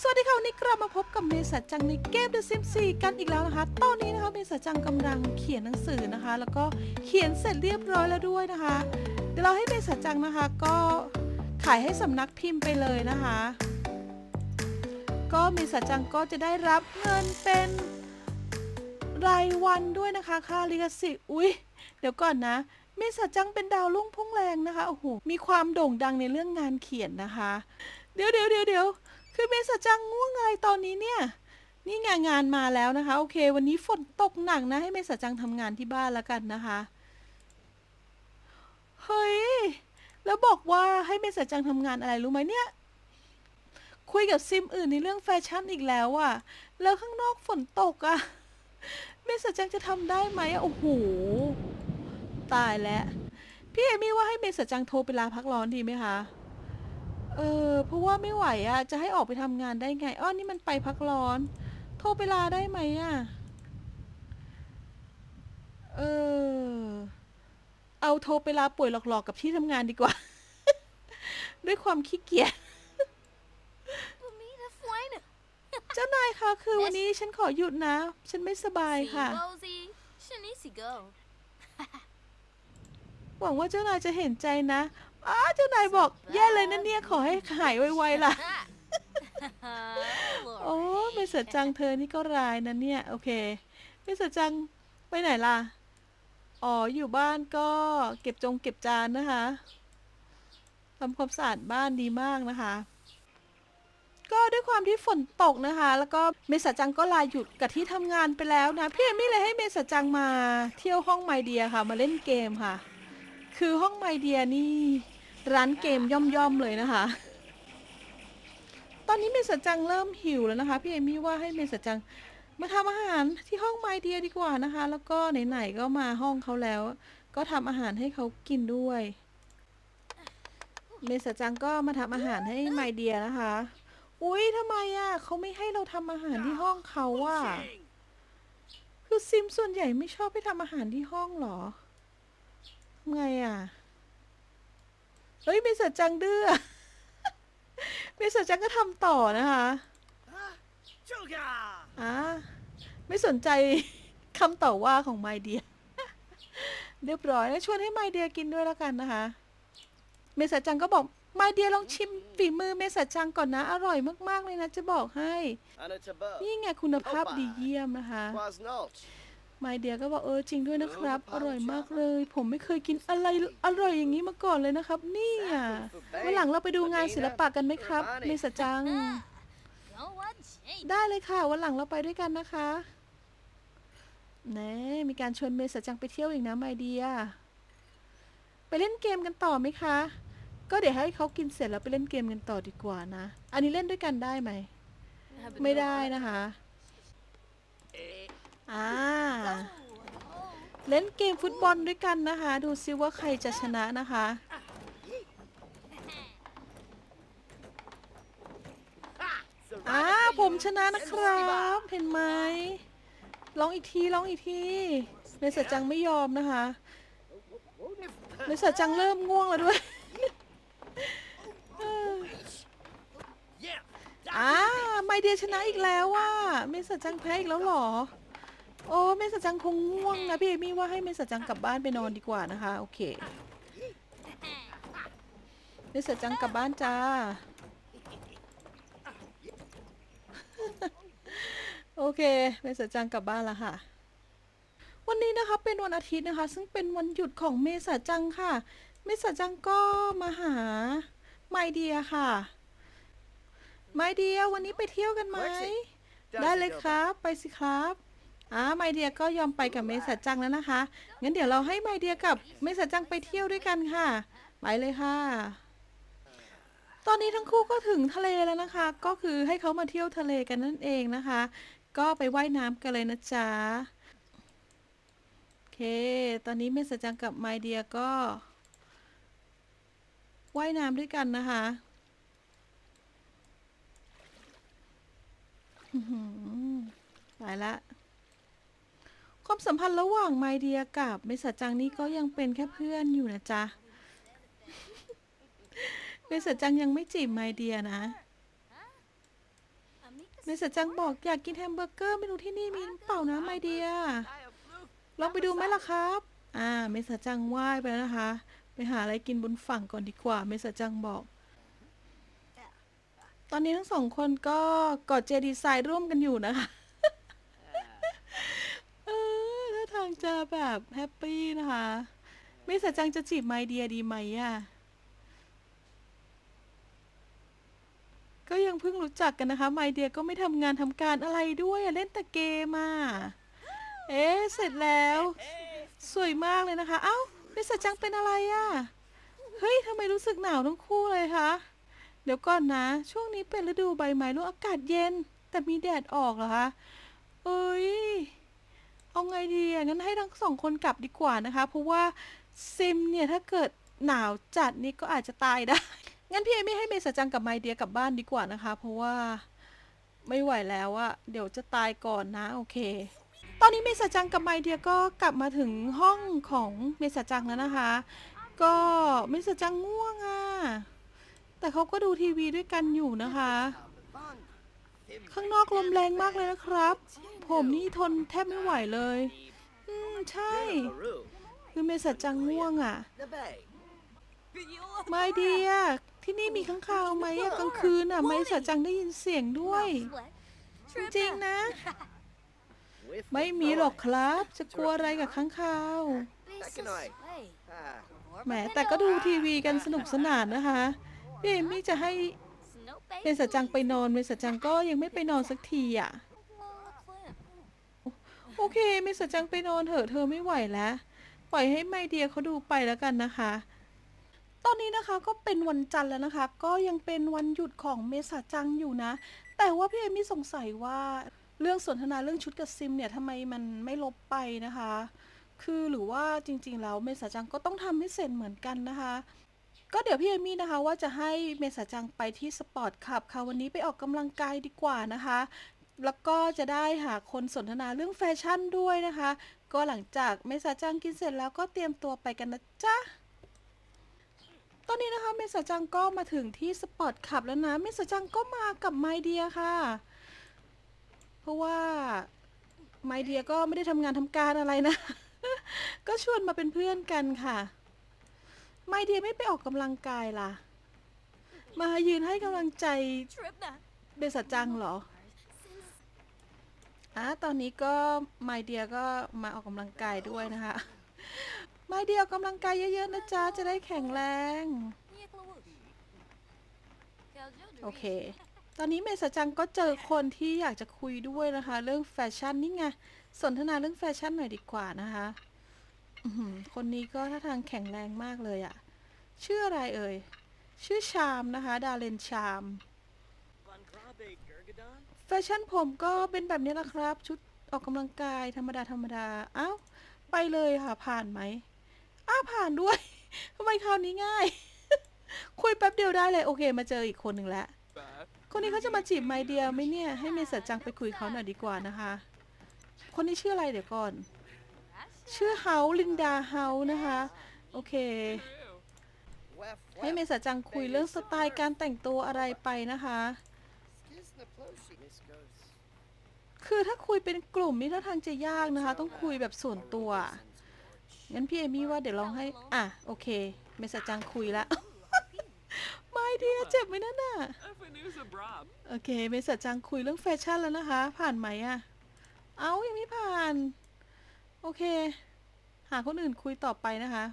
สวัสดีค่ะวันนี้กลับมาพบกับเมษาจังในเกม The Sims 4กันอีกแล้วนะคะ ตอนนี้นะคะเมษาจังกำลังเขียนหนังสือนะคะ แล้วก็เขียนเสร็จเรียบร้อยแล้วด้วยนะคะ เดี๋ยวเราให้เมษาจังนะคะ ก็ขายให้สำนักพิมพ์ไปเลยนะคะ ก็เมษาจังก็จะได้รับเงินเป็นรายวันด้วยนะคะค่าลิขสิทธิ์อุ๊ยเดี๋ยวก่อนนะเมษาจังเป็นดาวรุ่งพุ่งแรงนะคะโอ้โหมีความโด่งดังในเรื่องงานเขียนนะคะ เดี๋ยวเดี๋ยวเดี๋ยวเดี๋ยว คือเมษจังง่วงอะไรตอนนี้เนี่ย นี่งานงานมาแล้วนะคะ โอเค วันนี้ฝนตกหนักนะ ให้เมษจังทำงานที่บ้านแล้วกันนะคะ เฮ้ย แล้วบอกว่าให้เมษจังทำงานอะไรรู้ไหมเนี่ย คุยกับซิมอื่นในเรื่องแฟชั่นอีกแล้วอะแล้วข้างนอกฝนตกอะเมษจังจะทำได้ไหมอะโอ้โห ตายแล้ว พี่เอมี่ว่าให้เมษจังโทรไปลาพักร้อนดีไหมคะ เออ เพราะว่าไม่ไหวอะจะให้ออกไปทำงานได้ไง อ้อ นี่มันไปพักร้อน โทรไปลาได้ไหมอะเออ เอาโทรไปลาป่วยหลอกๆ กับที่ทำงานดีกว่า ด้วยความขี้เกียจ Bonita Fine. เจ้านายคะคือวันนี้ฉันขอหยุดนะ ฉันไม่สบาย See, ค่ะ Rosie. Shanisi go. หวังว่าเจ้านายจะเห็นใจนะ อ้าเจ้านายบอก แย่เลยนะเนี่ยขอให้หายไวๆล่ะ โอ้เมษาจังเธอนี่ก็ร้ายนะเนี่ย โอเคเมษาจังไปไหนล่ะ อ๋ออยู่บ้านก็เก็บจงเก็บจานนะคะทำความสะอาดบ้านดีมากนะคะ ก็ด้วยความที่ฝนตกนะคะ แล้วก็เมษาจังก็ลาหยุดกับที่ทำงานไปแล้วนะพี่เอมี่เลยให้เมษาจังมาเที่ยวห้องไมเดียค่ะ มาเล่นเกมค่ะ คือห้องไมเดียนี่ ร้านเกมย่อมๆเลยนะคะ ตอนนี้เมษาจังเริ่มหิวแล้วนะคะ พี่เอมี่ว่าให้เมษาจังมาทำอาหารที่ห้องไมเดียดีกว่านะคะ แล้วก็ไหนๆก็มาห้องเขาแล้ว ก็ทำอาหารให้เขากินด้วย เมษาจังก็มาทำอาหารให้ไมเดียนะคะ อุ๊ยทำไมอะเขาไม่ให้เราทำอาหารที่ห้องเขาอะคือซิมส่วนใหญ่ไม่ชอบให้ทำอาหารที่ห้องหรอทำไงอะ เฮ้ยเมษาจังดื้อเมษาจังก็ทำต่อนะคะ Sugar! อ่าไม่สนใจคำต่อว่าของไมเดีย เรียบร้อยแล้วชวนให้ไมเดียกินด้วยแล้วกันนะคะ เมษาจังก็บอกไมเดียลองชิมฝีมือเมษาจังก่อนนะ อร่อยมากๆเลยนะ จะบอกให้ And it's above. นี่ไงคุณภาพดีเยี่ยมนะคะ Was not. ไมเดียก็บอกเออจริงด้วยนะครับ อร่อยมากเลย ผมไม่เคยกินอะไรอร่อยอย่างนี้มาก่อนเลยนะครับนี่อะวันหลังเราไปดูงานศิลปะกันไหมครับเมษาจัง Go on, Jane. ได้เลยค่ะวันหลังเราไปด้วยกันนะคะแน่มีการชวนเมษาจังไปเที่ยวอีกนะไมเดีย ไปเล่นเกมกันต่อไหมคะ ก็เดี๋ยวให้เขากินเสร็จแล้วไปเล่นเกมกันต่อดีกว่านะ อันนี้เล่นด้วยกันได้ไหม ไม่ได้นะคะ อ่า เล่นเกมฟุตบอลด้วยกันนะคะ ดูซิว่าใครจะชนะนะคะ อ่า ผมชนะนะครับ เห็นไหมร้องอีกทีร้องอีกทีเมษาจังไม่ยอมนะคะเมษาจังเริ่มง่วงแล้วด้วยเออ Yeah. อ่า ไมเดียชนะอีกแล้วว่า เมษาจังแพ้อีกแล้วเหรอ โอ้เมษาจังคงง่วงนะพี่เอมี่ว่าให้เมษาจังกลับบ้านไปนอนดีกว่านะคะ โอเคเมษาจังกลับบ้านจ้า โอเคเมษาจังกลับบ้านแล้วค่ะ วันนี้นะคะเป็นวันอาทิตย์นะคะ ซึ่งเป็นวันหยุดของเมษาจังค่ะ เมษาจังก็มาหาไมเดียค่ะไมเดียวันนี้ไปเที่ยวกันไหมได้เลยครับ ไปสิครับ อ่าไมเดียก็ยอมไปกับเมษาจังแล้วนะคะ งั้นเดี๋ยวเราให้ไมเดียกับเมษาจังไปเที่ยวด้วยกันค่ะ ไปเลยค่ะ ตอนนี้ทั้งคู่ก็ถึงทะเลแล้วนะคะ ก็คือให้เขามาเที่ยวทะเลกันนั่นเองนะคะ ก็ไปว่ายน้ำกันเลยนะจ๊ะ โอเค ตอนนี้เมษาจังกับไมเดียก็ว่ายน้ำด้วยกันนะคะอื้อหือตายละ ความสัมพันธ์ระหว่างไมเดียกับเมษาจังนี่ก็ยังเป็นแค่เพื่อนอยู่นะจ๊ะ เมษาจังยังไม่จีบไมเดียนะเมสจังบอกอยากกินแฮมเบอร์เกอร์ไม่รู้ที่นี่มีเปล่านะไมเดีย ลองไปดูไหมล่ะครับ อ่า เมสจังว่ายไปแล้วนะคะ ไปหาอะไรกินบนฝั่งก่อนดีกว่า เมสจังบอก ตอนนี้ทั้งสองคนก็กอดเจดีไซน์ร่วมกันอยู่นะคะ เออถ้างจะแบบแฮปปี้นะคะเมสจังจะจีบไมเดียดีไหมอะก็ยังเพิ่งรู้จักกันนะคะไมเดียก็ไม่ทำงานทำการอะไรด้วยอะเล่นแต่เกมอะเอ๊ะเสร็จแล้ว สวยมากเลยนะคะ เอ้าเมสจังเป็นอะไรอะ่ะเฮ้ยทำไมรู้สึกหนาวทั้งคู่เลยคะเดี๋ยวก่อนนะ ช่วงนี้เป็นฤดูใบไม้ร่วงอากาศเย็น แต่มีแดดออกเหรอคะเอ้ย เอาไงดีอะงั้นให้ทั้งสองคนกลับดีกว่านะคะ เพราะว่าซิมเนี่ยถ้าเกิดหนาวจัดนี่ก็อาจจะตายได้ งั้นพี่เอไม่ให้เมสจังกับไมเดียกลับบ้านดีกว่านะคะ เพราะว่าไม่ไหวแล้วอะเดี๋ยวจะตายก่อนนะโอเค ตอนนี้เมสจังกับไมเดียก็กลับมาถึงห้องของเมสจังแล้วนะคะ ก็เมสจังง่วงอะแต่เขาก็ดูทีวีด้วยกันอยู่นะคะ ข้างนอกลมแรงมากเลยนะครับ ผมนี่ทนแทบไม่ไหวเลย อืม ใช่ คือเมสัจังง่วงอะ The bay. ไมเดียที่นี่มีข้างคาวไหมอะกลางคืนอะเมสัจังได้ยินเสียงด้วย จริงๆนะ ไม่มีหรอกครับ จะกลัวอะไรกับข้างคาวแหมแต่ก็ดูทีวีกันสนุกสนานนะคะพี่เอมี่จะให้เมสจังไปนอนเมสัจังก็ยังไม่ไปนอนสักทีอะ โอเคเมสจังไปนอนเถอะเธอไม่ไหวแล้ว ปล่อยให้ไมเดียเขาดูไปแล้วกันนะคะ ตอนนี้นะคะก็เป็นวันจันทร์แล้วนะคะ ก็ยังเป็นวันหยุดของเมษาจังอยู่นะ แต่ว่าพี่เอมี่สงสัยว่าเรื่องสนทนาเรื่องชุดกับซิมเนี่ยทำไมมันไม่ลบไปนะคะ คือหรือว่าจริงๆแล้วเมษาจังก็ต้องทำให้เสร็จเหมือนกันนะคะก็เดี๋ยวพี่เอมี่นะคะว่าจะให้เมษาจังไปที่สปอร์ตคลับค่ะวันนี้ไปออกกำลังกายดีกว่านะคะ แล้วก็จะได้หาคนสนทนาเรื่องแฟชั่นด้วยนะคะ ก็หลังจากเมษาจังกินเสร็จแล้วก็เตรียมตัวไปกันนะจ๊ะตอนนี้นะคะเมษาจังก็มาถึงที่สปอร์ตคลับแล้วนะเมษาจังก็มากับไมเดียค่ะ เพราะว่าไมเดียก็ไม่ได้ทำงานทำการอะไรนะ ก็ชวนมาเป็นเพื่อนกันค่ะไมเดียไม่ไปออกกำลังกายล่ะ มายืนให้กำลังใจ Trip na. เบสจังเหรอ อะตอนนี้ก็ไมเดียก็มาออกกำลังกายด้วยนะคะ ไมเดียออกกำลังกายเยอะๆนะจ๊ะ จะได้แข็งแรง โอเค ตอนนี้เมษจังก็เจอคนที่อยากจะคุยด้วยนะคะ เรื่องแฟชั่นนี่ไง สนทนาเรื่องแฟชั่นหน่อยดีกว่านะคะคนนี้ก็ท่าทางแข็งแรงมากเลยอะชื่ออะไรเอ่ย ชื่อชามนะคะ ดาเลนชาม แฟชั่นผมก็เป็นแบบนี้แหละครับ ชุดออกกำลังกายธรรมดาธรรมดาเอ้าไปเลยค่ะ ผ่านไหมอ้าผ่านด้วยทำไมคราวนี้ง่าย คุยแป๊บเดียวได้เลย โอเค มาเจออีกคนหนึ่งแล้ว คนนี้เขาจะมาจีบไมเดียไหมเนี่ย ให้เมษจังไปคุยเขาหน่อยดีกว่านะคะ คนนี้ชื่ออะไรเดี๋ยวก่อน ชื่อเฮาลินดาเฮานะคะ โอเค ให้เมษจังคุยเรื่องสไตล์การแต่งตัวอะไรไปนะคะ คือถ้าคุยเป็นกลุ่มนี่ท่าทางจะยากนะคะ ต้องคุยแบบส่วนตัว งั้นพี่เอมี่ว่าเดี๋ยวลองให้ อะ โอเค เมษจังคุยละไม่ดีนะเจ็บไหมนั่นน่ะ Afanusa Brab. โอเค เมษจังคุยเรื่องแฟชั่นแล้วนะคะ ผ่านไหมอะเอายังไม่ผ่าน โอเค หาคนอื่นคุยต่อไปนะคะ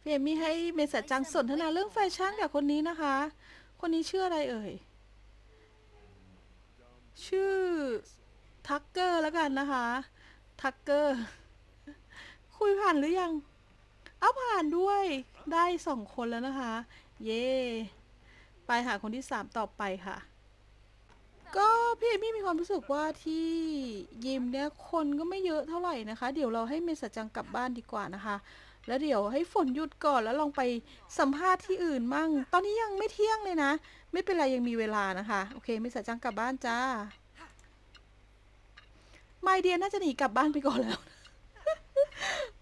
พี่เอมี่ให้เมษจังสนทนาเรื่องแฟชั่นกับคนนี้นะคะ คนนี้ชื่ออะไรเอ่ย ชื่อทักเกอร์แล้วกันนะคะ ทักเกอร์ คุยผ่านหรือยัง เอาผ่านด้วยได้สองคนแล้วนะคะ เย่ไปหาคนที่สามต่อไปค่ะ ก็พี่เอมี่มีความรู้สึกว่าที่ยิมเนี่ยคนก็ไม่เยอะเท่าไหร่นะคะ เดี๋ยวเราให้เมษจังกลับบ้านดีกว่านะคะ แล้วเดี๋ยวให้ฝนหยุดก่อนแล้วลองไปสัมภาษณ์ที่อื่นมั่ง ตอนนี้ยังไม่เที่ยงเลยนะ ไม่เป็นไรยังมีเวลานะคะ โอเค ไม่สะจังกลับบ้านจ้าไมเดียน่าจะหนีกลับบ้านไปก่อนแล้ว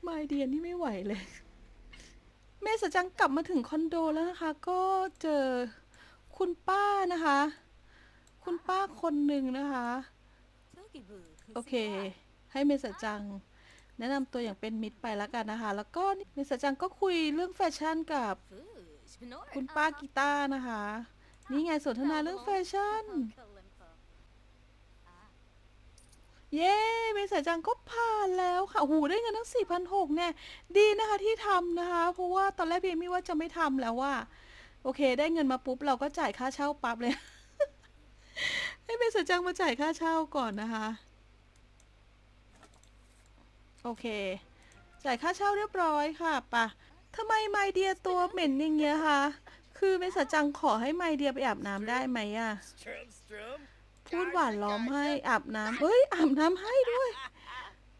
ไมเดียนี่ไม่ไหวเลยเมสจังกลับมาถึงคอนโดแล้วนะคะ ก็เจอคุณป้านะคะ คุณป้าคนหนึ่งนะคะ โอเค ให้เมสจัง แนะนำตัวอย่างเป็นมิตรไปแล้วกันนะคะ แล้วก็เมษาจังก็คุยเรื่องแฟชั่นกับคุณป้ากีตาร์นะคะ นี่ไงสนทนาเรื่องแฟชั่น เย้เมษาจังก็ผ่านแล้วค่ะโอ้โหได้เงินทั้ง 4,600เนี่ย ดีนะคะที่ทำนะคะ เพราะว่าตอนแรกพี่มี่ว่าจะไม่ทำแล้วว่า โอเค ได้เงินมาปุ๊บ เราก็จ่ายค่าเช่าปั๊บเลย ให้เมษาจังมาจ่ายค่าเช่าก่อนนะคะ โอเค จ่ายค่าเช่าเรียบร้อยค่ะปะทำไมไมเดียตัวเหม็นอย่างเงี้ยคะคือเมษาจังขอให้ไมเดียไปอาบน้ำได้ไหมอะพูดหวานล้อมให้อาบน้ำเอ้ยอาบน้ำให้ด้วย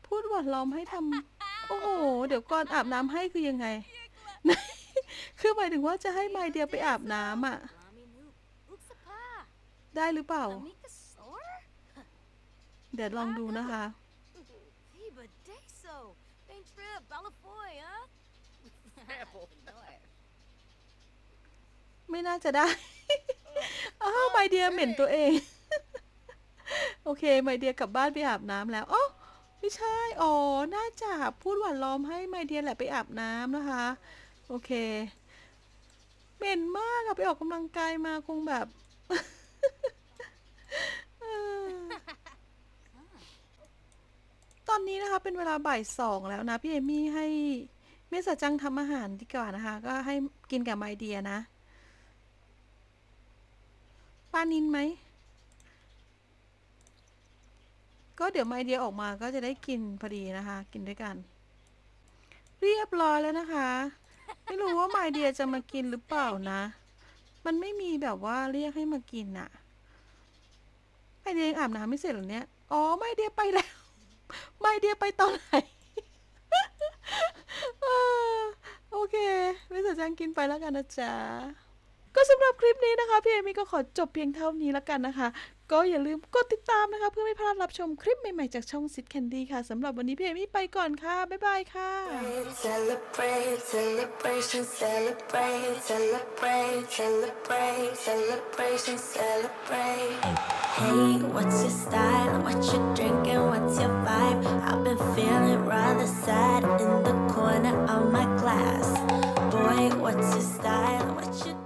พูดหวานล้อมให้ทำโอ้โห เดี๋ยวก่อนอาบน้ำให้คือยังไง คือหมายถึงว่าจะให้ไมเดียไปอาบน้ำอะได้หรือเปล่า เดี๋ยวลองดูนะคะ trip, Balafoy, huh? Apple. Benor. ไม่น่าจะได้ อ้าวไมเดียเหม็นตัวเอง โอเคไมเดียกลับบ้านไปอาบน้ำแล้วอ๋อไม่ใช่ อ๋อ น่าจะพูดหวานล้อมให้ไมเดียแหละไปอาบน้ำนะคะ โอเค เหม็นมากอะไปออกกำลังกายมาคงแบบ เออตอนนี้นะคะ เป็นเวลาบ่ายสองแล้วนะ พี่เอมี่ให้เมษาจังทำอาหารดีกว่านะคะ ก็ให้กินกับไมเดียนะปลานินไหม ก็เดี๋ยวไมเดียออกมาก็จะได้กินพอดีนะคะ กินด้วยกัน เรียบร้อยแล้วนะคะ ไม่รู้ว่าไมเดียจะมากินหรือเปล่านะ มันไม่มีแบบว่าเรียกให้มากินอะไมเดียยังอาบน้ำไม่เสร็จหรอเนี่ย อ๋อไมเดียไปแล้ว ไมเดียไปตอนไหน โอเคไม่สนใจกินไปแล้วกันนะจ๊ะก็สำหรับคลิปนี้นะคะพี่เอมี่ก็ขอจบเพียงเท่านี้แล้วกันนะคะ ก็อย่าลืมกดติดตามนะคะ เพื่อไม่พลาดรับชมคลิปใหม่ๆจากช่องซิดแคนดี้ค่ะสำหรับวันนี้พี่เอมี่ไปก่อนค่ะ บ๊ายบายค่ะ Celebrate, celebration, celebrate, celebrate, celebration, celebrate. Hey, what's your style? What you drinking? What's your vibe? I've been feeling rather sad in the corner of my glass. Boy, what's your style? What you